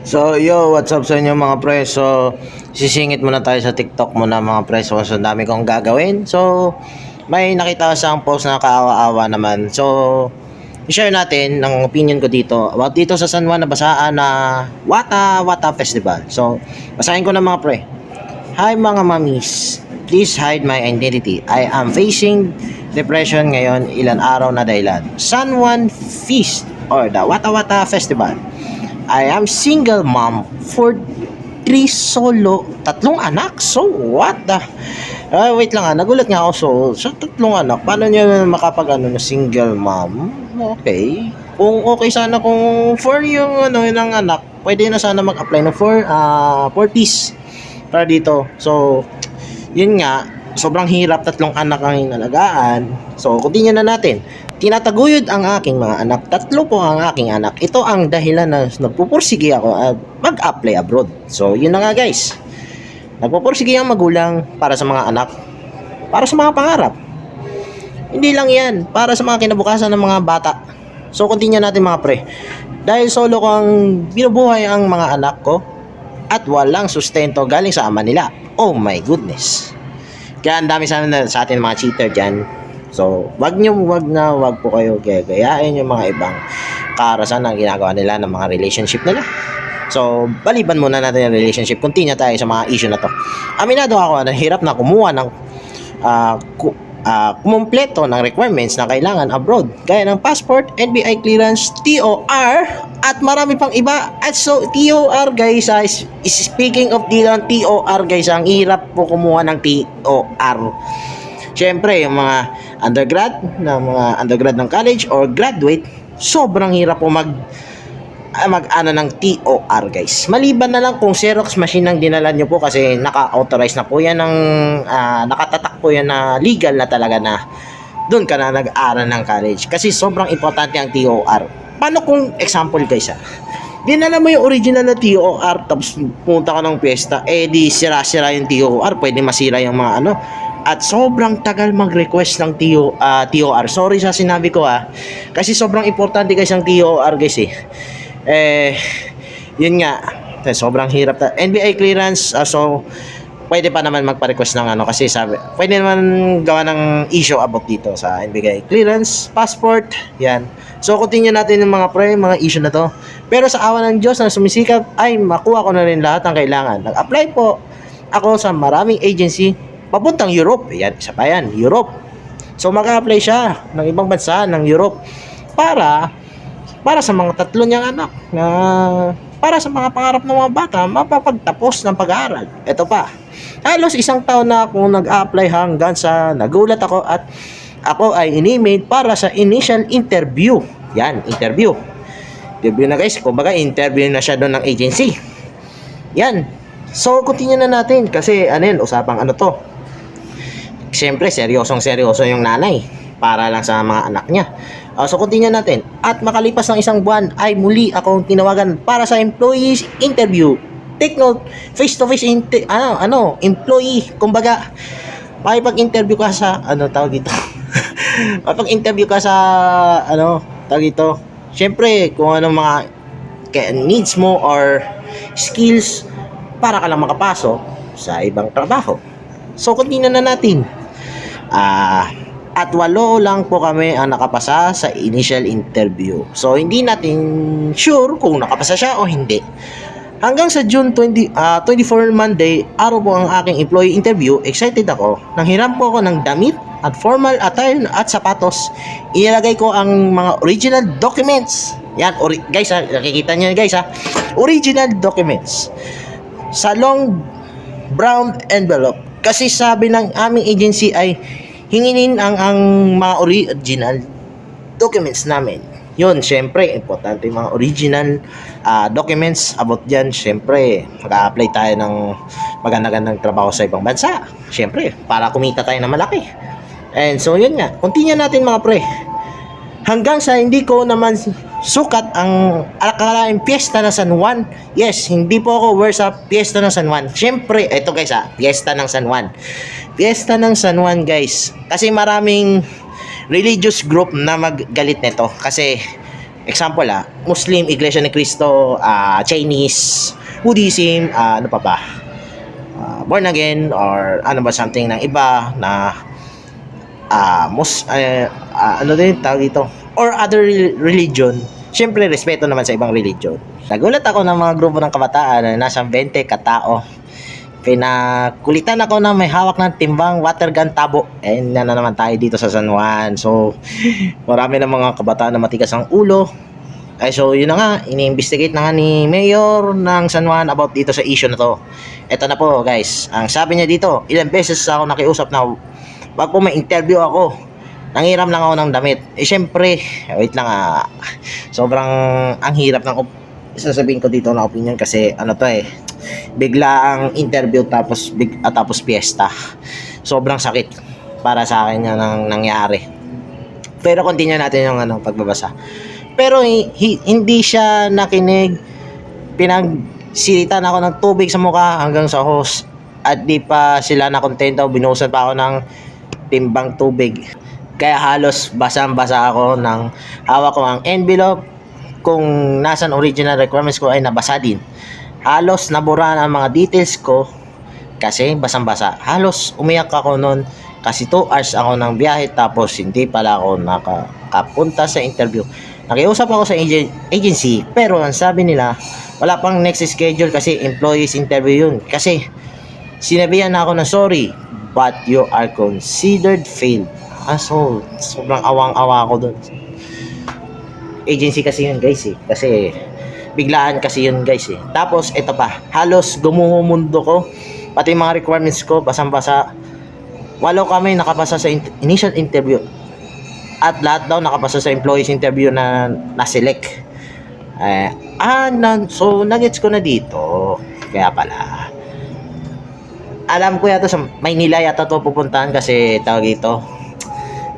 So, yo, what's up sa inyo mga pre? So, sisingit muna tayo sa TikTok muna mga pre. So, so dami kong gagawin. So, may nakita sa post na kaawa-awa naman. So, i-share natin ng opinion ko dito about dito sa San Juan na basaan na Wata Wata Festival. So, basahin ko na mga pre. Hi mga mamis, please hide my identity. I am facing depression ngayon ilan araw na dahilan. San Juan Feast or the Wata Wata Festival. I am single mom for three solo, tatlong anak. So, what the? Ah, wait lang ah, nagulat nga ako. So, sa tatlong anak, paano niya makapag ano, single mom? Okay. Kung okay sana kung for yung ano ng anak, pwede na sana mag-apply no for ah for peace para dito. So, yun nga, sobrang hirap tatlong anak ang inalagaan. So, continue na natin. Tinataguyod ang aking mga anak. Tatlo po ang aking anak. Ito ang dahilan na nagpupursige ako at mag-apply abroad. So, yun na nga guys. Nagpupursige ang magulang para sa mga anak. Para sa mga pangarap. Hindi lang yan. Para sa mga kinabukasan ng mga bata. So, continue natin mga pre. Dahil solo ko ang binubuhay ang mga anak ko at walang sustento galing sa ama nila. Oh my goodness. Kaya ang dami sana na sa atin mga cheater dyan. So, wag nyo, wag na, wag po kayo gagayain yung mga ibang karasan na ginagawa nila ng mga relationship nila. So, baliban muna natin yung relationship. Continue tayo sa mga issue na to. Aminado ako na hirap na kumuha ng ah, ku- ah, kumumpleto ng requirements na kailangan abroad. Gaya ng passport, NBI clearance, TOR, at marami pang iba. At so, TOR guys, ah, is, speaking of the TOR guys, ang hirap po kumuha ng TOR. Siyempre, yung mga undergrad, na mga undergrad ng college or graduate, sobrang hirap po mag ah, mag ano ng TOR guys. Maliban na lang kung Xerox machine ang dinala nyo po kasi naka-authorize na po yan ng ah, nakatatak po yan na legal na talaga na doon ka na nag-aral ng college. Kasi sobrang importante ang TOR. Paano kung example guys ah, dinala mo yung original na TOR tapos punta ka ng piyesta, eh di sira-sira yung TOR, pwede masira yung mga ano. At sobrang tagal mag-request ng TO, ah, TOR. Sorry sa sinabi ko ah. Kasi sobrang importante guys ang TOR guys eh. Eh, yun nga. Eh, Sobrang hirap. Ta- NBA clearance, ah, so pwede pa naman magpa-request ng ano kasi sabi, pwede naman gawa ng issue about dito sa NBA clearance, passport, yan. So continue natin yung mga pre, mga issue na to. Pero sa awa ng Diyos na sumisikap, ay makuha ko na rin lahat ng kailangan. Nag-apply po ako sa maraming agency papuntang Europe. Yan, isa pa yan, Europe. So mag-apply siya ng ibang bansa ng Europe para para sa mga tatlo niyang anak na para sa mga pangarap ng mga bata mapapagtapos ng pag-aaral. Ito pa. Halos isang taon na akong nag-apply hanggang sa nagulat ako at ako ay inimate para sa initial interview. Yan, interview. Interview na guys, kumbaga interview na siya doon ng agency. Yan. So, continue na natin kasi ano yun, usapang ano to. Siyempre, seryosong seryoso yung nanay para lang sa mga anak niya. Uh, so, continue natin. At makalipas ng isang buwan ay muli akong tinawagan para sa employees interview. Take note, face-to-face inte- ano, ano, employee. Kumbaga, makipag-interview ka sa, ano tawag dito? makipag-interview ka sa, ano, tawag dito. Siyempre, kung ano mga needs mo or skills para ka lang makapasok sa ibang trabaho. So, continue na natin. Ah, at walo lang po kami ang nakapasa sa initial interview. So, hindi natin sure kung nakapasa siya o hindi. Hanggang sa June 20, ah, 24 Monday, araw po ang aking employee interview, excited ako. Nanghiram po ako ng damit at formal attire at sapatos. Inilagay ko ang mga original documents. Yan, ori- guys, ha, nakikita niyo guys ha. Original documents. Sa long brown envelope. Kasi sabi ng aming agency ay hinginin ang ang mga original documents namin. Yun, syempre, importante yung mga original ah, documents about dyan. Syempre, mag-a-apply tayo ng maganda-gandang trabaho sa ibang bansa. Syempre, para kumita tayo ng malaki. And so, yun nga. Continue natin mga pre. Hanggang sa hindi ko naman sukat ang akalaing piyesta ng San Juan. Yes, hindi po ako aware sa piyesta ng San Juan. Syempre, ito guys ha, piyesta ng San Juan. Piyesta ng San Juan guys. Kasi maraming religious group na maggalit nito. Kasi example ah, Muslim, Iglesia ni Cristo, ah, Chinese, Buddhism, ah, ano pa ba? Ah, born again or ano ba something ng iba na ah mus eh, ah, ano din tawag dito or other re- religion Siyempre, respeto naman sa ibang religion. Nagulat ako ng mga grupo ng kabataan na nasa 20 katao. Pinakulitan ako na may hawak ng timbang water gun tabo. Eh, na, na naman tayo dito sa San Juan. So, marami na mga kabataan na matigas ang ulo. Ay, so, yun na nga. Ini-investigate na nga ni Mayor ng San Juan about dito sa issue na to. Ito na po, guys. Ang sabi niya dito, ilang beses ako nakiusap na wag po may interview ako. Nangiram lang ako ng damit. Eh, syempre, wait lang ah. Sobrang ang hirap ng sasabihin ko dito na opinion kasi ano to eh bigla ang interview tapos big, ah, tapos fiesta sobrang sakit para sa akin yan ang nangyari. Pero continue natin yung ano pagbabasa. Pero hi- hi- hindi siya nakinig. Pinagsilitan ako ng tubig sa mukha hanggang sa host at di pa sila nakontento. Binuhusan pa ako ng timbang tubig kaya halos basang-basa ako ng hawak ko ang envelope kung nasan original requirements ko ay nabasa din. Halos nabura ang mga details ko kasi basang-basa. Halos umiyak ako noon kasi 2 hours ako ng biyahe tapos hindi pala ako nakakapunta sa interview. Nakiusap ako sa agen- agency pero ang sabi nila wala pang next schedule kasi employees interview yun. Kasi sinabihan na ako ng sorry but you are considered failed. Ah, so, sobrang awang-awa ako doon. Agency kasi yun guys eh. Kasi biglaan kasi yun guys eh. Tapos ito pa, halos gumuho mundo ko. Pati mga requirements ko, basang-basa. Walo kami nakapasa sa in- initial interview. At lahat daw nakapasa sa employees interview na na-select. Eh, ah, na, so nuggets ko na dito. Kaya pala. Alam ko yata sa Maynila yata to pupuntahan kasi tawag ito.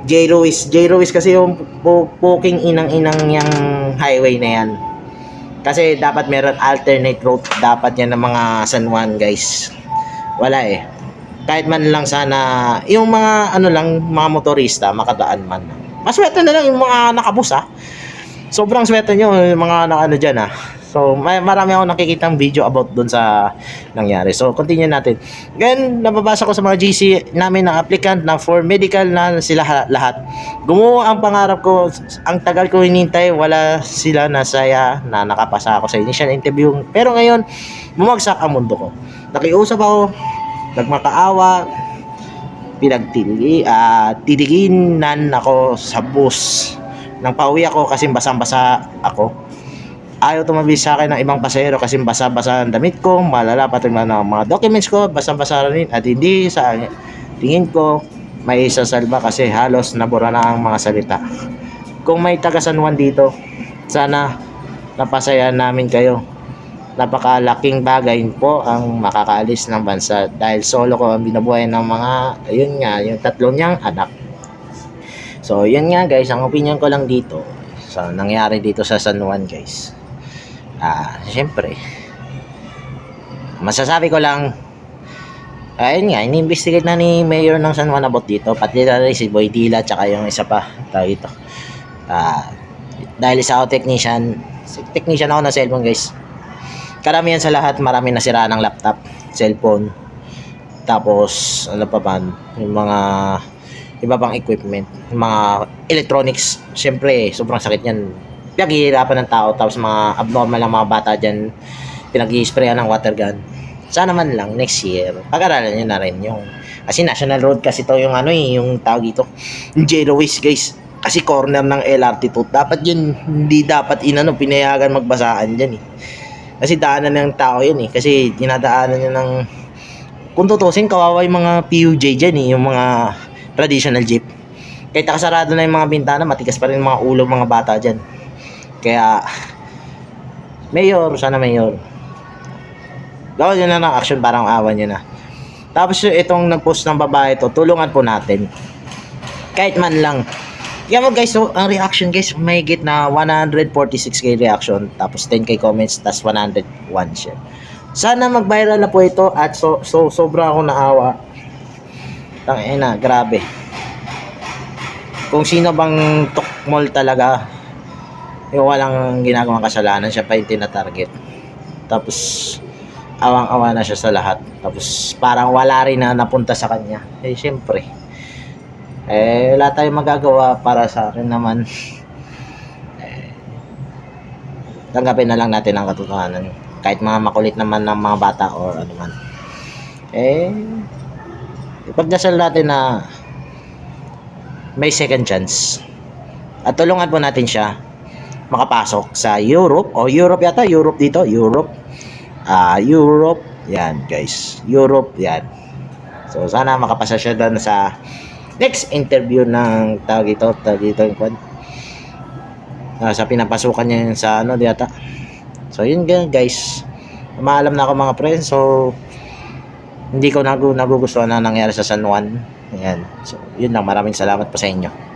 J. Ruiz. J. Ruiz kasi yung puking inang-inang yung highway na yan. Kasi dapat meron alternate route dapat yan ng mga San Juan guys. Wala eh. Kahit man lang sana yung mga ano lang mga motorista makadaan man. Maswerte na lang yung mga nakabus ah. Sobrang swerte nyo yung mga nakaano dyan ah. So may marami ako nakikitang video about doon sa nangyari. So continue natin. Ngayon nababasa ko sa mga GC namin na applicant na for medical na sila ha- lahat. Gumawa ang pangarap ko, ang tagal ko hinintay, wala sila nasaya na nakapasa ako sa initial interview. Pero ngayon, bumagsak ang mundo ko. Nakiusap ako, nagmakaawa, pinagtili, ah titiginan ako sa bus. Nang pauwi ako kasi basang-basa ako. Ayaw tumabi sa akin ng ibang pasahero kasi basa-basa ang damit ko, malala pati mga, mga documents ko, basang-basa rin at hindi sa tingin ko may isasalba kasi halos nabura na ang mga salita. Kung may taga San Juan dito, sana napasaya namin kayo. Napakalaking bagay po ang makakaalis ng bansa dahil solo ko ang binabuhay ng mga, ayun nga, yung tatlong niyang anak. So, yun nga guys, ang opinion ko lang dito sa nangyari dito sa San Juan guys. Ah, syempre. Masasabi ko lang ayun nga, ini-investigate na ni Mayor ng San Juan about dito, pati na rin si Boy Dila tsaka yung isa pa, tawag ito. Ah, dahil isa ako technician, technician ako ng cellphone guys. Karamihan sa lahat, marami nasira ng laptop, cellphone, tapos ano pa ba, yung mga iba pang equipment, mga electronics, syempre, sobrang sakit yan. Pinaghihirapan ng tao, tapos mga abnormal na mga bata dyan, pinag-i-sprayan ng water gun. Sana man lang, next year, pag-aralan nyo na rin yung, kasi national road kasi to yung ano eh, yung tawag dito, yung zero waste guys. Kasi corner ng LRT to, dapat yun, hindi dapat inano, pinayagan magbasaan dyan eh. Kasi daanan ng tao yun eh, kasi dinadaanan nyo ng, kung tutusin, kawawa yung mga PUJ dyan eh, yung mga traditional jeep. Kahit nakasarado na yung mga bintana, matigas pa rin mga ulo ng mga bata dyan. Kaya, Mayor, sana Mayor. Gawin nyo na ng action, parang awan nyo na. Tapos itong nag-post ng babae to, tulungan po natin. Kahit man lang. Yan mo guys, so, ang reaction guys, may git na 146k reaction, tapos 10k comments, tapos 101 share. Sana mag-viral na po ito at so, so sobra ako naawa. Tangina, grabe. Kung sino bang tukmol talaga yung walang ginagawang kasalanan, siya pa yung tinatarget. Tapos, awang-awa na siya sa lahat. Tapos, parang wala rin na napunta sa kanya. Eh, syempre. Eh, wala tayong magagawa para sa akin naman. Eh, tanggapin na lang natin ang katotohanan. Kahit mga makulit naman ng mga bata or ano man. Eh, ipagdasal natin na may second chance. At tulungan po natin siya makapasok sa Europe o Europe yata, Europe dito, Europe. Ah, Europe. Yan, guys. Europe, yan. So sana makapasa siya doon sa next interview ng tawag ito, tawag ito yung kwan. Ah, sa pinapasukan niya sa ano yata. So yun guys. Maalam na ako mga friends. So hindi ko nagu nagugustuhan na nangyari sa San Juan. Ayan. So, yun lang. Maraming salamat po sa inyo.